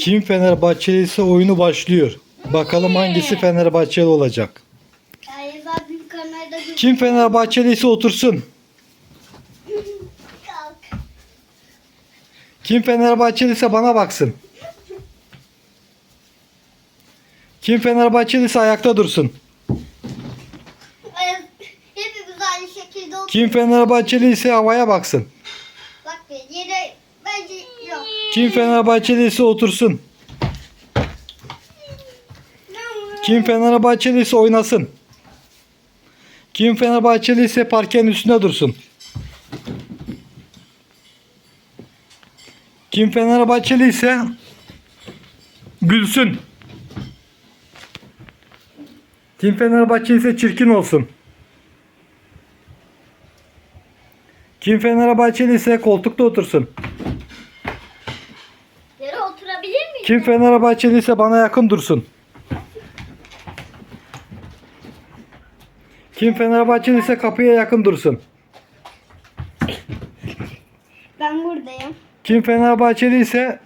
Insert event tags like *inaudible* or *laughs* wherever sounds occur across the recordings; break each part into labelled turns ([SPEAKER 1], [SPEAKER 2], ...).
[SPEAKER 1] Kim Fenerbahçeli ise oyunu başlıyor. Bakalım hangisi Fenerbahçeli olacak. Kim Fenerbahçeli ise otursun. *laughs* Kim Fenerbahçeli ise bana baksın. Kim Fenerbahçeli ise ayakta dursun. Kim Fenerbahçeli ise havaya baksın.
[SPEAKER 2] Bak be yere bence yok.
[SPEAKER 1] Kim Fenerbahçeli ise otursun. Kim Fenerbahçeli ise oynasın. Kim Fenerbahçeli ise parkenin üstünde dursun. Kim Fenerbahçeli ise gülsün. Kim Fenerbahçeli ise çirkin olsun. Kim Fenerbahçeli ise koltukta otursun.
[SPEAKER 2] Yere oturabilir miyim?
[SPEAKER 1] Kim Fenerbahçeli ise bana yakın dursun. Kim Fenerbahçeli ise kapıya yakın dursun.
[SPEAKER 2] Ben buradayım.
[SPEAKER 1] Kim Fenerbahçeli ise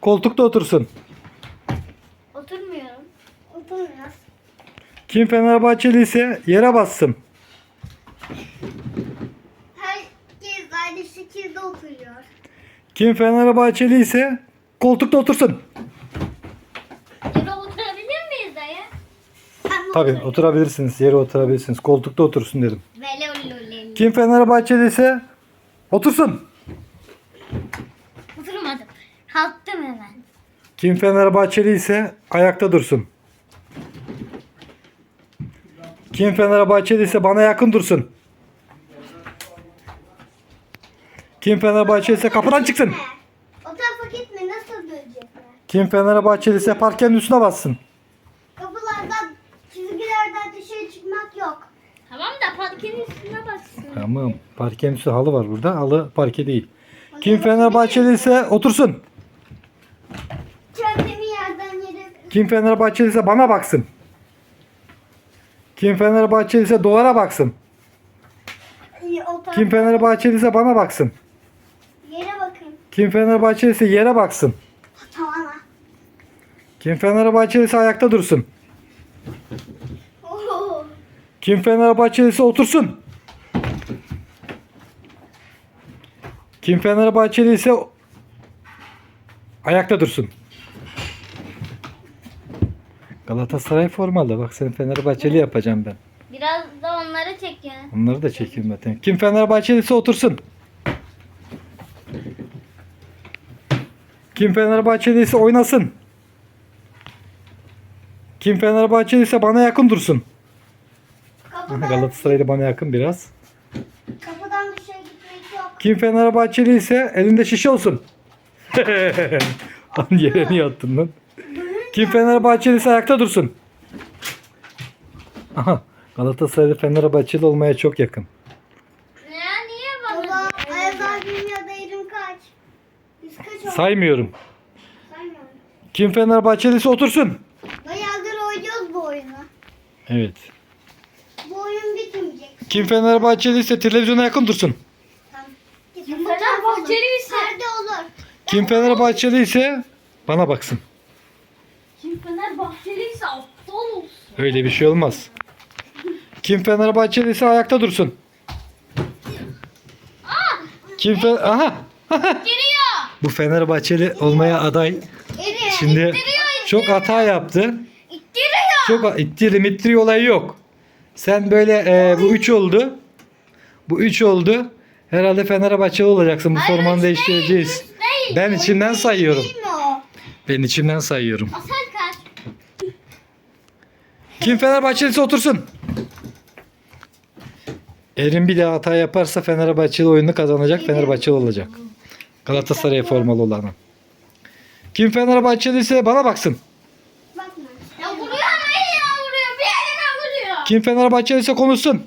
[SPEAKER 1] koltukta otursun.
[SPEAKER 2] Oturmuyorum. Oturmuyoruz.
[SPEAKER 1] Kim Fenerbahçeli ise yere bassın.
[SPEAKER 2] Herkes aynı şekilde oturuyor.
[SPEAKER 1] Kim Fenerbahçeli ise koltukta otursun.
[SPEAKER 2] Yere oturabilir miyiz dayı? Ben
[SPEAKER 1] Tabii oturabilirsiniz. Yere oturabilirsiniz. Koltukta otursun dedim.
[SPEAKER 2] Velolololol.
[SPEAKER 1] Kim Fenerbahçeli ise otursun.
[SPEAKER 2] Oturmadım. Kalktım hemen.
[SPEAKER 1] Kim Fenerbahçeli ise ayakta dursun. Kim Fenerbahçeli ise bana yakın dursun. Kim Fenerbahçeli ise kapıdan çıksın. Kim Fenerbahçeli ise parkenin üstüne bassın.
[SPEAKER 2] Kapılardan, çizgilerden dışarı çıkmak yok. Tamam da parkenin üstüne baksın.
[SPEAKER 1] Tamam. Parkenin üstü halı var burada. Halı parke değil. Kim Fenerbahçeli ise otursun.
[SPEAKER 2] Kendimi yerden yere...
[SPEAKER 1] Kim Fenerbahçeli ise bana baksın. Kim Fenerbahçeli ise duvara baksın.
[SPEAKER 2] İyi, O tarafa
[SPEAKER 1] Kim Fenerbahçeli ise bana baksın.
[SPEAKER 2] yere bakın.
[SPEAKER 1] Kim Fenerbahçeli ise yere baksın. Kim Fenerbahçeli ise ayakta dursun. *laughs* Kim Fenerbahçeli ise otursun. Kim Fenerbahçeli ise ayakta dursun. Galatasaray formalı. Bak seni Fenerbahçeli yapacağım ben.
[SPEAKER 2] Biraz da onları çekin.
[SPEAKER 1] Onları da çekeyim zaten. Kim Fenerbahçeli ise otursun. Kim Fenerbahçeli ise oynasın. Kim Fenerbahçeli ise bana yakın dursun.
[SPEAKER 2] Kapıdan,
[SPEAKER 1] Galatasaray'da bana yakın biraz.
[SPEAKER 2] kapıdan dışarı gitmek yok.
[SPEAKER 1] Kim Fenerbahçeli ise elinde şişe olsun. *laughs* Lan yere niye attın lan? Kim Fenerbahçeli ise ayakta dursun. Aha, Galatasaray'da Fenerbahçeli olmaya çok yakın.
[SPEAKER 2] Ya niye bana? Baba, Ayaz abim ya da Erim kaç? Biz kaç olduk?
[SPEAKER 1] Saymıyorum.
[SPEAKER 2] Saymıyorum.
[SPEAKER 1] Kim Fenerbahçeli ise otursun.
[SPEAKER 2] Bayağıdır oynuyoruz bu oyunu.
[SPEAKER 1] Evet.
[SPEAKER 2] Bu oyun bitmeyecek.
[SPEAKER 1] Kim Fenerbahçeli ise televizyona yakın dursun.
[SPEAKER 2] Tamam. Fenerbahçeli ise. Nerede olur?
[SPEAKER 1] Kim Fenerbahçeli ise bana baksın.
[SPEAKER 2] Kim Fenerbahçeli ise aptal olsun.
[SPEAKER 1] Öyle bir şey olmaz. Kim Fenerbahçeli ise ayakta dursun. Kim Fe Aha! *laughs*
[SPEAKER 2] Geliyor.
[SPEAKER 1] Bu Fenerbahçeli olmaya aday. Şimdi çok hata yaptı. Çok ittiri mittiri olayı yok. Sen böyle e, bu üç oldu. Bu üç oldu. Herhalde Fenerbahçeli olacaksın. Bu
[SPEAKER 2] Hayır,
[SPEAKER 1] formanı
[SPEAKER 2] üç
[SPEAKER 1] değiştireceğiz.
[SPEAKER 2] değil, üç değil.
[SPEAKER 1] Ben içimden sayıyorum.
[SPEAKER 2] Değil mi o?
[SPEAKER 1] Ben içimden sayıyorum.
[SPEAKER 2] O sen kaç?
[SPEAKER 1] Kim Fenerbahçelisi otursun. Erin bir daha hata yaparsa Fenerbahçeli oyunu kazanacak. Fenerbahçeli olacak. Galatasaray formalı olanı. Kim Fenerbahçeli ise bana baksın. Kim Fenerbahçeli ise konuşsun.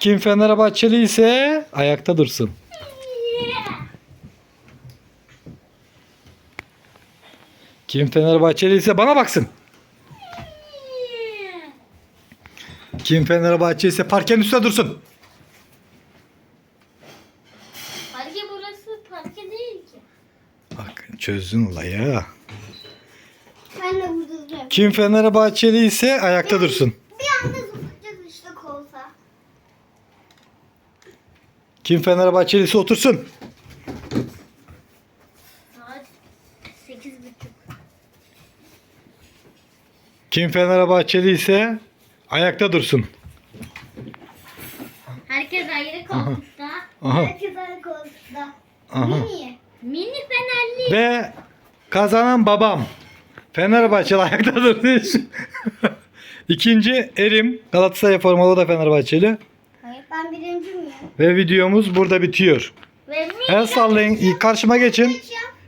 [SPEAKER 1] Kim Fenerbahçeli ise ayakta dursun. Kim Fenerbahçeli ise bana baksın. Kim Fenerbahçe ise parkenin üstünde dursun.
[SPEAKER 2] Parke parke değil ki.
[SPEAKER 1] Bak çözdün olayı.
[SPEAKER 2] Vurduracağım.
[SPEAKER 1] Kim Fenerbahçeli ise ayakta dursun.
[SPEAKER 2] Bir anda zıplayacağız işte kolsa.
[SPEAKER 1] Kim Fenerbahçeli ise otursun.
[SPEAKER 2] Saat sekiz buçuk.
[SPEAKER 1] Kim Fenerbahçeli ise ayakta dursun.
[SPEAKER 2] Herkes ayrı koltukta.
[SPEAKER 1] Aha.
[SPEAKER 2] Herkes ayrı koltukta.
[SPEAKER 1] Aha.
[SPEAKER 2] Mini. Mini fenerli.
[SPEAKER 1] Ve kazanan babam. Fenerbahçeli ayakta dursun. *laughs* İkinci Erim. Galatasaray formalı da Fenerbahçeli.
[SPEAKER 2] Hayır ben birinci miyim?
[SPEAKER 1] Ve videomuz burada bitiyor.
[SPEAKER 2] Ve
[SPEAKER 1] El sallayın. Karşıma geçin.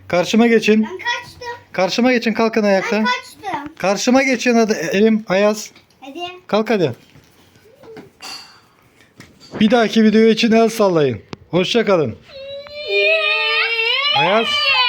[SPEAKER 1] Karşıma geçin.
[SPEAKER 2] Ben kaçtım.
[SPEAKER 1] Karşıma geçin kalkın
[SPEAKER 2] Ben
[SPEAKER 1] ayakta.
[SPEAKER 2] kaçtım.
[SPEAKER 1] Karşıma geçin hadi Erim Ayaz.
[SPEAKER 2] Hadi.
[SPEAKER 1] Kalk hadi. Bir dahaki video için el sallayın. Hoşça kalın. Ayaz.
[SPEAKER 2] Yeah.